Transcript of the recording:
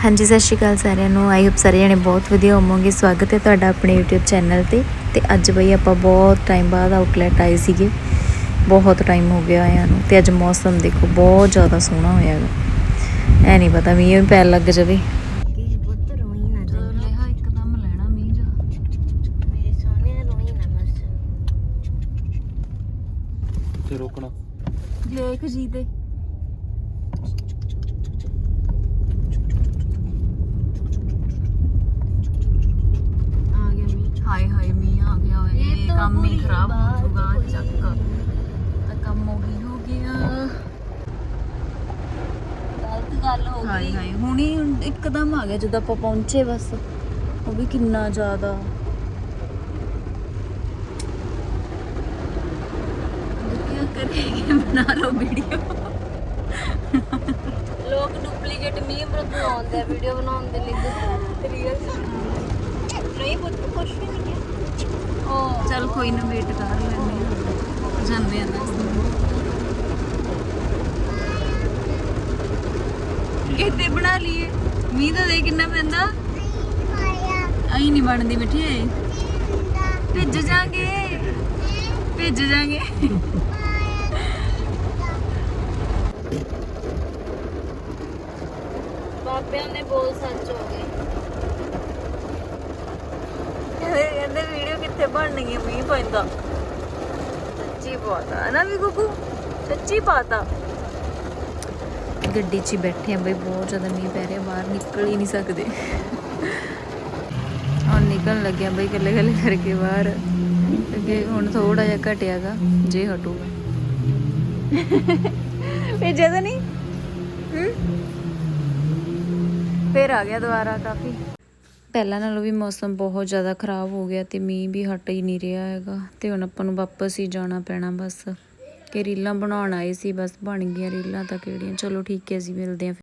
ਹਾਂਜੀ ਸਤਿ ਸ਼੍ਰੀ ਅਕਾਲ ਸਾਰਿਆਂ ਨੂੰ। ਆਈ ਹੋਪ ਸਾਰੇ ਜਣੇ ਬਹੁਤ ਵਧੀਆ ਹੋਵੋਗੇ। ਸਵਾਗਤ ਹੈ ਤੁਹਾਡਾ ਆਪਣੇ YouTube ਚੈਨਲ ਤੇ। ਤੇ ਅੱਜ ਬਈ ਆਪਾਂ ਬਹੁਤ ਟਾਈਮ ਬਾਅਦ ਆਊਟਲੈਟ ਆਏ ਸੀਗੇ। ਬਹੁਤ ਟਾਈਮ ਹੋ ਗਿਆ ਆਇਆਂ ਨੂੰ। ਤੇ ਅੱਜ ਮੌਸਮ ਦੇਖੋ ਬਹੁਤ ਜ਼ਿਆਦਾ ਸੋਹਣਾ ਹੋਇਆ ਹੈਗਾ। ਐ ਨਹੀਂ ਪਤਾ ਮੀਂਹ ਵੀ ਪੈਣ ਲੱਗ ਜਾਵੇ ਜਾਈਂ ਲਿਆ ਇੱਕਦਮ ਲੈਣਾ ਮੀਂਹ ਜਾ ਮੇਰੇ ਸੋਹਣੇ ਰੋਈ ਨਾ ਬਸ ਤੇ ਰੋਕਣਾ ਦੇਖ ਜੀ ਤੇ ਆ ਗਿਆ ਮੀਂਹ ਹਾਏ ਹਾਏ ਮੀਂਹ ਆ ਗਿਆ ਓਏ ਇਹ ਤਾਂ ਕੰਮ ਹੀ ਖਰਾਬ ਹੋ ਹੋਈ। ਚੱਕ ਤਾਂ ਕੰਮ ਹੋ ਗਈ ਹੋ ਗਿਆ। ਗਲਤ ਗੱਲ ਹੋ ਗਈ। ਹਾਏ ਹੁਣੀ ਇੱਕਦਮ ਆ ਗਿਆ ਜਦੋਂ ਆਪਾਂ ਪਹੁੰਚੇ ਬਸ। ਉਹ ਵੀ ਕਿੰਨਾ ਜ਼ਿਆਦਾ। ਕੀ ਕਰੀਏ ਬਣਾ ਲਓ ਵੀਡੀਓ ਲੋਕ ਡੁਪਲੀਕੇਟ ਮੀਂਹ ਬਣਾਉਂਦੇ ਆ ਵੀਡੀਓ ਬਣਾਉਣ ਦੇ ਲਈ। ਰੀਅਲ ਨਹੀਂ ਕੁਛ ਵੀ ਨਹੀਂ ਉਹ ਚੱਲ ਕੋਈ ਨਾ ਵੇਟ ਕਰ ਲੈਂਦੇ ਆ ਜਾਂਦੇ ਆ ਦੱਸ ਕਿਤੇ ਬਣਾ ਲਈਏ। ਮੀਂਹ ਤਾਂ ਦੇ ਕਿੰਨਾ ਪੈਂਦਾ। ਆਈ ਨਹੀਂ ਬਣਦੀ ਮਿੱਠੀ ਭਿੱਜ ਜਾਾਂਗੇ। ਭਿੱਜ ਜਾਾਂਗੇ। ਬਾਬਿਆਂ ਨੇ ਬੋਲ ਸੱਚ ਹੋ ਗਏ। ਵੀਡੀਓ ਕਿੱਥੇ ਬਣਨੀ ਹੈ ਮੀਂਹ ਪੈਂਦਾ ਸੱਚੀ ਪਾਤਾ ਹੈ ਨਾ ਵੀ ਗੁੱਗੂ ਸੱਚੀ ਪਾਤਾ ਗੱਡੀ 'ਚ ਹੀ ਬੈਠੇ ਆ ਬਈ ਬਹੁਤ ਜ਼ਿਆਦਾ ਮੀਂਹ ਪੈ ਰਿਹਾ ਬਾਹਰ ਨਿਕਲ ਹੀ ਨਹੀਂ ਸਕਦੇ ਹੁਣ ਨਿਕਲਣ ਲੱਗਿਆ ਬਈ ਇਕੱਲੇ ਇਕੱਲੇ ਕਰਕੇ ਬਾਹਰ ਕਿਉਂਕਿ ਹੁਣ ਥੋੜਾ ਜਿਹਾ ਘਟਿਆਗਾ ਜੇ ਹਟੂਗਾ ਭੇਜਿਆ ਤਾਂ ਨਹੀਂ ਹੂੰ ਫੇਰ ਆ ਗਿਆ ਦੁਬਾਰਾ ਕਾਫੀ ਪਹਿਲਾਂ ਨਾਲੋਂ ਵੀ ਮੌਸਮ ਬਹੁਤ ਜ਼ਿਆਦਾ ਖਰਾਬ ਹੋ ਗਿਆ ਤੇ ਮੀਂਹ ਵੀ ਹਟ ਹੀ ਨਹੀਂ ਰਿਹਾ ਹੈਗਾ ਤੇ ਹੁਣ ਆਪਾਂ ਨੂੰ ਵਾਪਸ ਹੀ ਜਾਣਾ ਪੈਣਾ ਬਸ। ਕਿ ਰੀਲਾਂ ਬਣਾਉਣ ਆਏ ਸੀ, ਬਸ ਬਣ ਗਈਆਂ ਰੀਲਾਂ ਤਾਂ ਕਿਹੜੀਆਂ। ਚਲੋ ਠੀਕ ਹੈ ਜੀ, ਮਿਲਦੇ ਹਾਂ